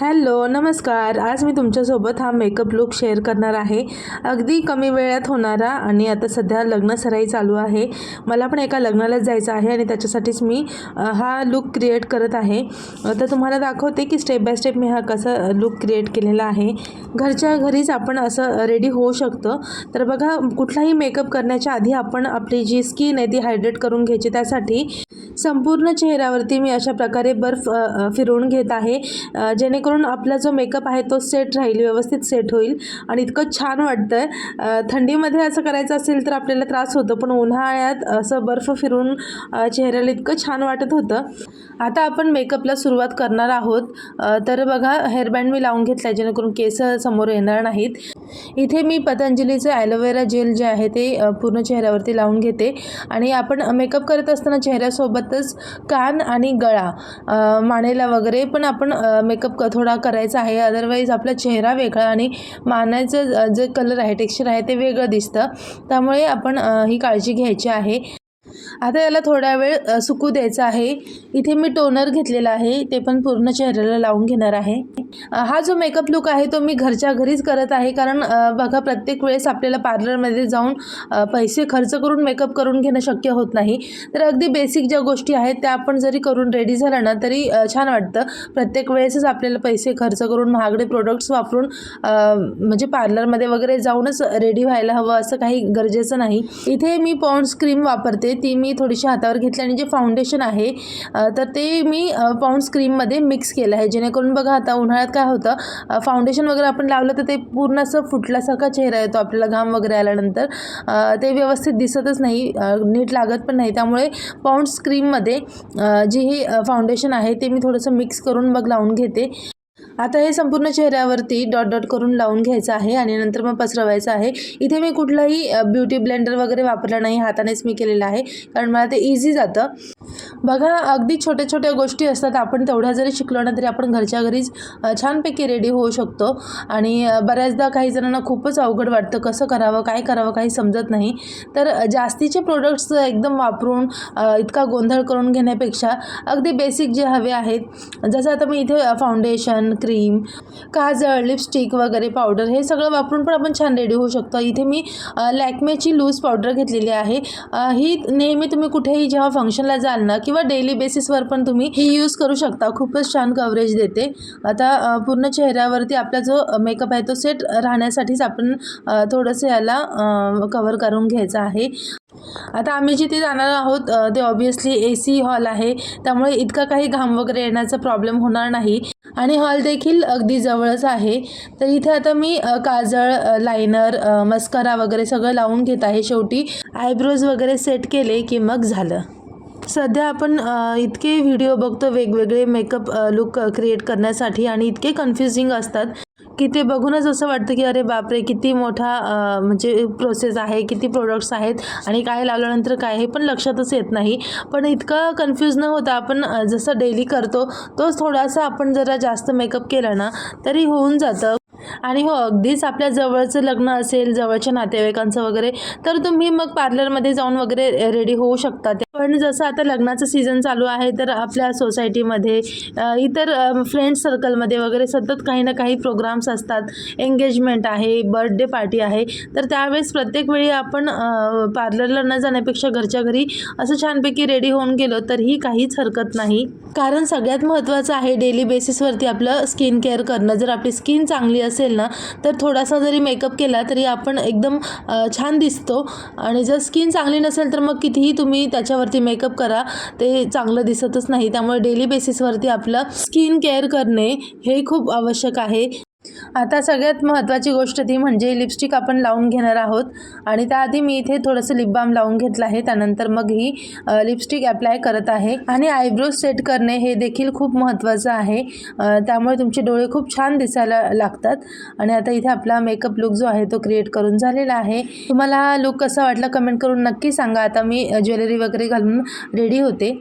Hello नमस्कार. आज मी तुमच्यासोबत हा मेकअप लुक शेअर करणार आहे. अगदी कमी वेळात होणारा आणि आता सध्या लग्न सराई चालू आहे. मला पण एका लग्नालाच जायचं आहे आणि त्याच्यासाठीच मी हा लुक क्रिएट करत आहे. तर तुम्हाला दाखवते की स्टेप बाय स्टेप मी हा कसा लुक क्रिएट केलेला आहे. घरच्या घरीच आपण असं रेडी होऊ शकतो. तर बघा कुठलाही मेकअप करण्याच्या आधी आपण आपली जी स्किन आहे ती हायड्रेट करून घ्यायची. त्यासाठी संपूर्ण चेहऱ्यावरती मी अशा प्रकारे बर्फ फिरवून घेत आहे. जेणेकरून आपला जो मेकअप आहे तो सेट राहील व्यवस्थित सेट होईल आणि इतकं छान वाटतं आहे थंडीमध्ये असं करायचं असेल तर आपल्याला त्रास होतो पण उन्हाळ्यात असं बर्फ फिरून चेहऱ्याला इतकं छान वाटत होतं. आता आपण मेकअपला सुरुवात करणार आहोत. तर बघा हेअरबँड मी लावून घेतला आहे जेणेकरून केस समोर येणार नाहीत. इथे मी पतंजलीचं ॲलोवेरा जेल जे आहे ते पूर्ण चेहऱ्यावरती लावून घेते. आणि आपण मेकअप करत असताना चेहऱ्यासोबतच कान आणि गळा मानेला वगैरे पण आपण मेकअप क थोडा करायचा आहे. अदरवाईज आपला चेहरा वेगळा आणि मानाचं जे कलर आहे टेक्स्चर आहे ते वेगळं दिसतं. त्यामुळे आपण ही काळजी घ्यायची आहे. आता याला थोडा वेळ सुकू द्यायचा आहे. इथे मी टोनर घेतलेला आहे. ते पण पूर्ण चेहऱ्याला लावून घेणार आहे. हा जो मेकअप लुक आहे तो मी घरच्या घरीच करत आहे. कारण बघा प्रत्येक वेळेस आपल्याला पार्लरमध्ये जाऊन पैसे खर्च करून मेकअप करून घेणं शक्य होत नाही. तर अगदी बेसिक ज्या गोष्टी आहेत त्या आपण जरी करून रेडी झालं ना तरी छान वाटतं. प्रत्येक वेळेसच आपल्याला पैसे खर्च करून महागडे प्रोडक्ट्स वापरून म्हणजे पार्लरमध्ये वगैरे जाऊनच रेडी व्हायला हवं असं काही गरजेचं नाही. इथे मी पॉन्ड्स क्रीम वापरते. ती मी थोडीशी हातावर घेतली आणि जे फाउंडेशन आहे तर ते मी अ, क्रीममध्ये मिक्स केलं आहे. जेणेकरून बघा आता उन्हाळ्यात काय होतं फाउंडेशन वगैरे आपण लावलं तर ते पूर्ण असं फुटल्यासारखा चेहरा येतो आपल्याला घाम वगैरे आल्यानंतर. ते व्यवस्थित दिसतच नाही नीट लागत पण नाही. त्यामुळे पॉन्ड्स क्रीममध्ये जी ही फाउंडेशन आहे ते मी थोडंसं मिक्स करून मग लावून घेते. आता हे संपूर्ण चेहऱ्यावरती डॉट डॉट करून लावून घ्यायचं आहे आणि नंतर मग पसरवायचं आहे. इथे मी कुठलाही ब्युटी ब्लेंडर वगैरे वापरला नाही हातानेच मी केलेलं आहे. कारण मला ते इझी जातं. बघा अगदी छोट्या छोट्या गोष्टी असतात. आपण तेवढ्या जरी शिकलो ना तरी आपण घरच्या घरीच छानपैकी रेडी होऊ शकतो. आणि बऱ्याचदा काही जणांना खूपच अवघड वाटतं कसं करावं काय करावं काही समजत नाही. तर जास्तीचे प्रोडक्ट्स एकदम वापरून इतका गोंधळ करून घेण्यापेक्षा अगदी बेसिक जे हवे आहेत जसं आता मी इथे फाउंडेशन क्रीम काजळ लिपस्टिक वगैरे पावडर हे सगळं वापरून पण आपण छान रेडी होऊ शकतो. इथे मी लॅक्मेची लूज पावडर घेतलेली आहे. ही नेहमी तुम्ही कुठेही जेव्हा फंक्शनला जाल ना किंवा डेली बेसिसवर पण तुम्ही ही यूज करू शकता. खूपच छान कव्हरेज देते. आता पूर्ण चेहऱ्यावरती आपला जो मेकअप आहे तो सेट राहण्यासाठीच आपण थोडंसं याला कवर करून घ्यायचं आहे. आता आम्ही जिथे जाणार आहोत ते ऑब्वियसली ए सी हॉल आहे. त्यामुळे इतका काही घाम वगैरे येण्याचा प्रॉब्लेम होणार नाही. आणि हॉल देखील देखील अगदी जवळच आहे. तर इथे आता मी काजळ लाइनर लायनर मस्कारा वगैरे सगळं लावून घेत आहे. शेवटी आयब्रोज वगैरे सेट केले की मग झालं. सध्या आपण इतके व्हिडिओ बघतो वेगवेगळे मेकअप लुक क्रिएट करण्यासाठी आणि इतके कन्फ्युजिंग असतात. की ते बघूनच असं वाटतं की अरे बापरे किती मोठा म्हणजे प्रोसेस आहे किती प्रोडक्ट्स आहेत आणि काय लावल्यानंतर काय हे पण लक्षातच येत नाही. पण इतकं कन्फ्यूज न होता आपण जसं डेली करतो तोच थोडासा आपण जरा जास्त मेकअप केला ना तरी होऊन जातं. आणि हो अगदीच आपल्या जवळचं लग्न असेल जवळच्या नातेवाईकांचं वगैरे तर तुम्ही मग पार्लरमध्ये जाऊन वगैरे रेडी होऊ शकता. पण जसं आता लग्नाचं सीझन चालू आहे तर आपल्या सोसायटीमध्ये इतर फ्रेंड सर्कलमध्ये वगैरे सतत काही ना काही प्रोग्राम्स असतात. एंगेजमेंट आहे बर्थडे पार्टी आहे. तर त्यावेळेस प्रत्येक वेळी आपण पार्लरला न जाण्यापेक्षा घरच्या घरी असं छानपैकी रेडी होऊन गेलो तरीही काहीच हरकत नाही. कारण सगळ्यात महत्त्वाचं आहे डेली बेसिसवरती आपलं स्किन केअर करणं. जर आपली स्किन चांगली असेल ना तर थोडासा जरी मेकअप केला तरी आपण एकदम छान दिसतो. आणि जर स्किन चांगली नसेल तर मग कितीही तुम्ही त्याच्यावरती मेकअप करा ते चांगलं दिसतच नाही. त्यामुळे डेली बेसिसवरती आपलं स्किन केअर करणे हे खूप आवश्यक आहे. आता सगळ्यात महत्त्वाची गोष्ट ती म्हणजे लिपस्टिक आपण लावून घेणार आहोत. आणि त्याआधी मी इथे थोडंसं लिप बाम लावून घेतलं आहे. त्यानंतर मग ही लिपस्टिक अप्लाय करत आहे. आणि आयब्रोज सेट करणे हे देखील खूप महत्त्वाचं आहे. त्यामुळे तुमचे डोळे खूप छान दिसायला लागतात. आणि आता इथे आपला मेकअप लुक जो आहे तो क्रिएट करून झालेला आहे. तुम्हाला हा लुक कसा वाटला कमेंट करून नक्की सांगा. आता मी ज्वेलरी वगैरे घालून रेडी होते.